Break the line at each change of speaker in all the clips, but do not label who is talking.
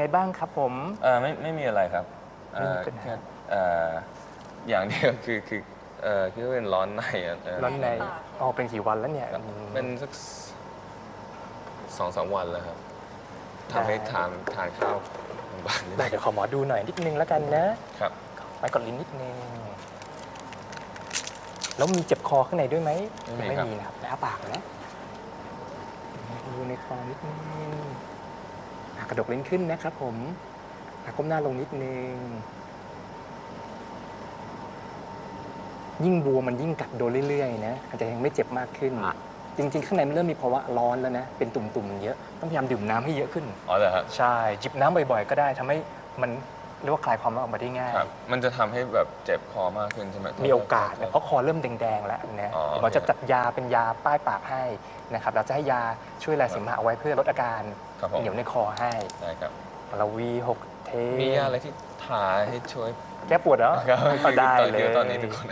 ไงบ้างครับผม
เอ่อไม่ไม่มีอะไรครับเอ่อ
ไม่มีปัญหา
แค่เอ่ออย่างเดียวคือคือเอ่อคิดว่าเป็นร้อนในอะเร้
อนในอ๋อเป็นกี่วันแล้วเนี่ย
ครับ
อืม
เป็นสักสองสามวันแล้วครับทำให้
ได้
ทานทานข้าวโรงพยาบาล
ได้เดี๋ยวขอหมอดูหน่อยนิดนึงแล้วกันนะ
ครับ
ไว้กดลิ้นนิดนึง แล้วมีเจ็บคอข้างในด้วยไหม
ไม่มี
ไม่
ครับ
มีนะครับแล้วปากนะดูในคอนิดนึงอะ กระดกลิ้นขึ้นนะครับผมอะก้มหน้าลงนิดนึง ยิ่งบวมมันยิ่งกัดโดนเรื่อยๆนะอาจจะยังไม่เจ็บมากขึ้นจริง ๆ ข้างในมันเริ่มมีภาวะร้อนแล้วนะ เป็นตุ่มๆเยอะ ต้องพยายามดื่มน้ำให้เยอะขึ้น
อ๋อเหรอครับ
ใช่ จิบน้ำบ่อยๆ ก็ได้ทำให้มัน เรียกว่าคลายความร้อนออกมาได้ง่าย
ครับ มันจะทำให้แบบเจ็บคอมากขึ้นใช่ไหม
มีโอกาสนะเพราะคอเริ่มแดงๆแล้วนะ
อ๋อ
เดี๋ยวหมอจะจัดยาเป็นยาป้ายปากให้นะครับเราจะให้ยาช่วยลายเสมหะเอาไว้เพื่อลดอาการ
ครับผม
เหนียวในคอให้
ได้ครับ
เราวีหกเท
มียาอะไรที่ทาให้ช่วย
แก้ปวดเหรอ
ครับ
ก็ได้
ตอน
เล
นี้
ย
ตอนนี้ทุกคน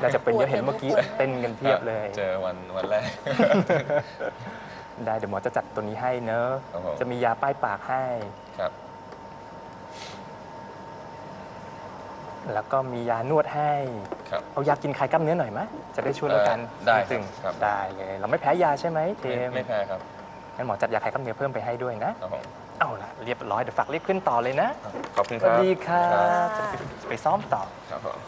เราจะเป็นเยอะเห็นเมื่อกี้เต้นกันเพียบเลย
เจอวันวันแรก
ได้เดี๋ยวหมอจะจัดตัวนี้ให้เนอะ
ครับผม
จะมียาป้ายปากให้
ครับ
แล้วก็มียานวดให้
ครับ
เอายากินคลายกล้ามเนื้อหน่อยไหมจะได้ช่วยลดการ
เอ่อได้ครับ
ตึง
ครับ
ได้เลย เราไม่แพ้ยาใช่ไหมเท
ไม่
ม
ไม่แพ้ครับ
งั้นหมอจัดยาคลายกล้ามเนื้อเพิ่มไปให้ด้วยนะ
ครับผม
เอาละเรียบร้อยเดี๋ยวฝากรีบขึ้นต่อเลยนะ
ขอบคุณ
ส
ครับ
วัสดีครั
ครับ
จะไปไปซ้อมต่อ
ครับผม